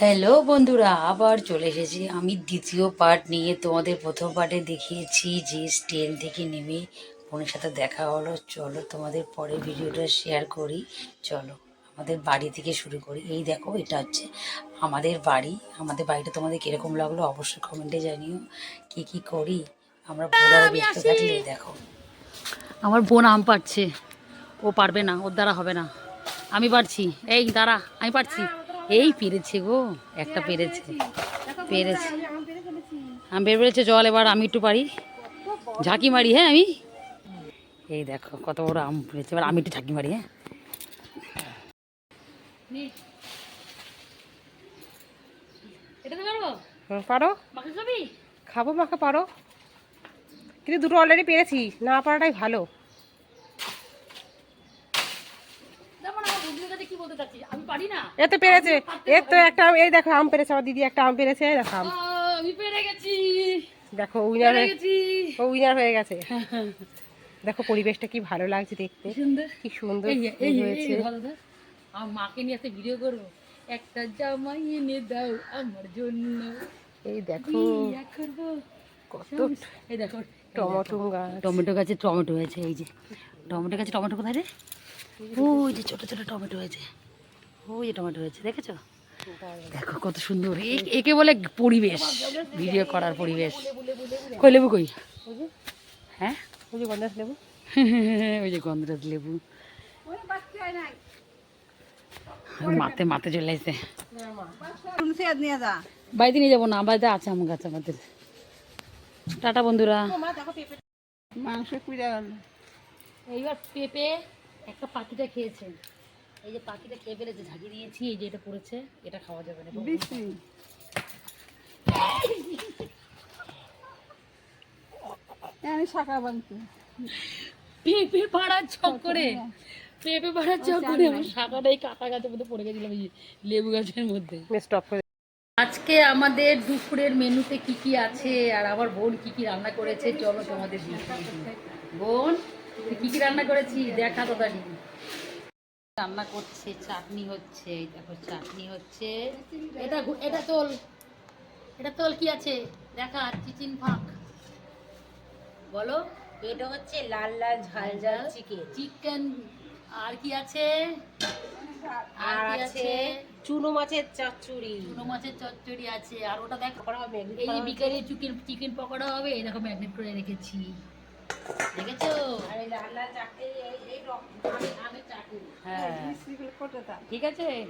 Hello বন্ধুরা আবার চলে এসেছি। আমি দ্বিতীয় পার্ট নিয়ে তোমাদের প্রথম পার্টে দেখিয়েছি যে ট্রেন থেকে নেমে বোনের সাথে দেখা হলো। চলো তোমাদের পরে ভিডিওটা শেয়ার করি। চলো আমাদের বাড়ি থেকে শুরু করি। এই দেখো এটা হচ্ছে আমাদের বাড়ি। আমাদের বাড়িটা তোমাদের কীরকম লাগল অবশ্যই কমেন্টে জানিও। কি কি করি? আমরা বোনারা ব্যস্ত থাকলে দেখো। আমার বোন আম পাচ্ছে ও পারবে না ওর দ্বারা হবে না। আমি পারছি। এই দাঁড়া আমি পারছি। এই পেরেছে গো একটা পেরেছে। পেরেছে। আমি বের পেরেছে জল এবার আমি একটু পারি। ঝাঁকি মারি হ্যাঁ আমি? এই দেখো কত বড় আম পেরেছে। এবার আমি একটু ঝাঁকি মারি হ্যাঁ? হুম, পারো। খাব মাকে পারো। কিন্তু দুটো অলরেডি পেরেছি না পারাটাই ভালো দেখো না আমার বন্ধুদের কাছে কি বলতে চাচ্ছি আমি পারি না এ তো পেরেছে। এর তো একটা আম- এই দেখো আম পেরেছে আমার দিদি একটা আম পেরেছে দেখো আম। আমি পেরে গেছি। দেখো উইনার হয়ে গেছি। ও উইনার হয়ে গেছে। দেখো পরিবেশটা কি ভালো লাগছে দেখতে। সুন্দর। কি সুন্দর এই হয়েছে। আমার মাকে নিয়ে একটা ভিডিও করব। একটা জামাই এনে দাও আমার জন্য। এই দেখো। কত এই দেখো। টমেটো গাছ। টমেটো গাছে টমেটো হয়েছে এই যে। টমেটো গাছে টমেটো কোথায় রে? ওই যে ছোট ছোট টমেটো হয়েছে। ওই যে টমেটো হয়েছে দেখেছ? দেখো কত সুন্দর। একে বলে পরিবেশ। ভিডিও করার পরিবেশ। কই লেবু কই? হ্যাঁ? ওই যে লেবু। ওই যে গন্ধরাজ লেবু। মাতে মাতে চলে আসছে। বাড়িতে নিয়ে যাব না বাড়িতে আছে আমার গাছ আমাদের। টাটা বন্ধুরা। মাংস কুড়ে গেল এইবার পেঁপে একটা পাখিটা খেয়েছে। এই যে পাখিটা খেয়ে ফেলেছে ঝাঁকি দিয়েছি এই যে এটা পড়েছে এটা খাওয়া যাবে না। আমি শাখা বানছি। পেঁপে পাড়ার চক্করে পেঁপে পাড়ার চক্করে আমার শাখাটা এই কাটা গাছের মধ্যে পড়ে গেছিলাম এই লেবু গাছের মধ্যে। স্টপ করে আজকে আমাদের দুপুরের মেনুতে কি কি আছে আর আমার বোন কি কি রান্না করেছে চলো তোমাদের বোন? কি কি রান্না করেছি? দেখা তাড়াতাড়ি রান্না করছে চাটনি হচ্ছে দেখো চাটনি হচ্ছে। এটা এটা তোল। এটা তোল কি আছে? দেখা চিচিন ফাঁক। বলো। এটা হচ্ছে লাল লাল ঝাল ঝাল চিকেন। চিকেন। আর কি আছে? আর কি আছে চুনো মাছের চচ্চড়ি। চুনো মাছের চচ্চড়ি আছে। আর ওটা দেখো করা হবে এই যে বিকালে চিকেন চিকেন পকোড়া হবে দেখো ম্যাগনেট করে রেখেছি। হ্যাঁ। ঠিক আছে।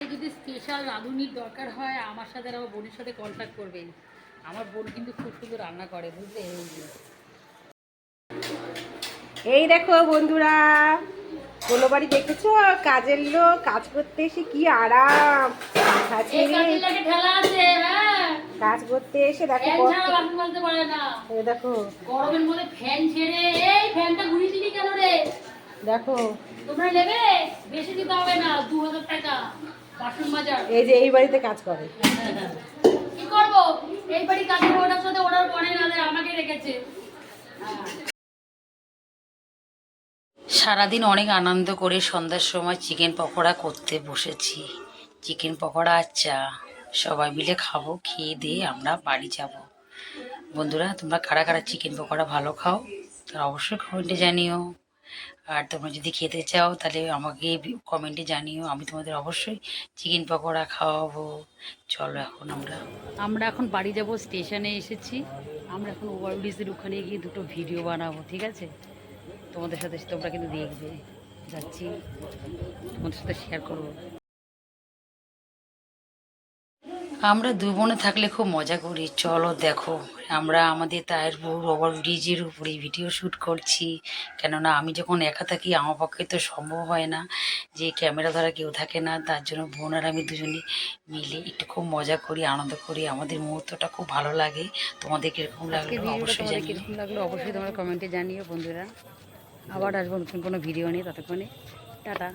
যদি স্পেশাল রাঁধুনির দরকার হয়, আমার সাথে আমার বোনের সাথে কন্ট্যাক্ট করবেন। আমার বোন কিন্তু খুব সুন্দর রান্না করে, বুঝলে? এই দেখো বন্ধুরা কোনো বাড়ি দেখেছ? কাজের লোক, কাজ করতে এসে কি আরাম। করতে এসে দেখো ফ্যান ছাড়া বাসন মাজতে পারে না। এই দেখো। গরমের মধ্যে ফ্যান ছেড়ে এই ফ্যানটা ঘুরিয়ে দিবি কেন রে? দেখো। তোমরা নেবে? বেশি দিতে হবে না দু হাজার টাকা বাসন মাজার। এই যে এই বাড়িতে কাজ করে। কি করব? এই বাড়ি কাজের ওটার সাথে না আমাকে রেখেছে। সারাদিন অনেক আনন্দ করে সন্ধ্যার সময় চিকেন পকোড়া করতে বসেছি। চিকেন পকোড়া আর চা। সবাই মিলে খাব, খেয়ে দিয়ে আমরা বাড়ি যাব। বন্ধুরা, তোমরা কারা কারা চিকেন পকোড়া ভালো খাও, তারা অবশ্যই কমেন্টে জানিও। আর তোমরা যদি খেতে চাও, তাহলে আমাকে কমেন্টে জানিও, আমি তোমাদের অবশ্যই চিকেন পকোড়া খাওয়াবো। চলো এখন আমরা। আমরা এখন বাড়ি যাব স্টেশনে এসেছি। আমরা এখন ওভারব্রিজের ওখানে গিয়ে দুটো ভিডিও বানাবো, ঠিক আছে? তোমাদের সাথে তোমরা কিন্তু দেখবে। যাচ্ছি। তোমাদের সাথে শেয়ার করব। আমরা দু বোনে থাকলে খুব মজা করি। চলো দেখো আমরা আমাদের তায়ের বউ ওভার ব্রিজের উপরে ভিডিও শ্যুট করছি। কেননা আমি যখন একা থাকি আমার পক্ষে তো সম্ভব হয় না যে ক্যামেরা ধরা কেউ থাকে না। তার জন্য বোন আর আমি দুজনে মিলে একটু খুব মজা করি আনন্দ করি। আমাদের মুহূর্তটা খুব ভালো লাগে। তোমাদের কীরকম লাগল অবশ্যই কীরকম লাগল অবশ্যই তোমরা কমেন্টে জানিও বন্ধুরা। আবার আসব নতুন কোনো ভিডিও নিয়ে ততক্ষণে টাটা।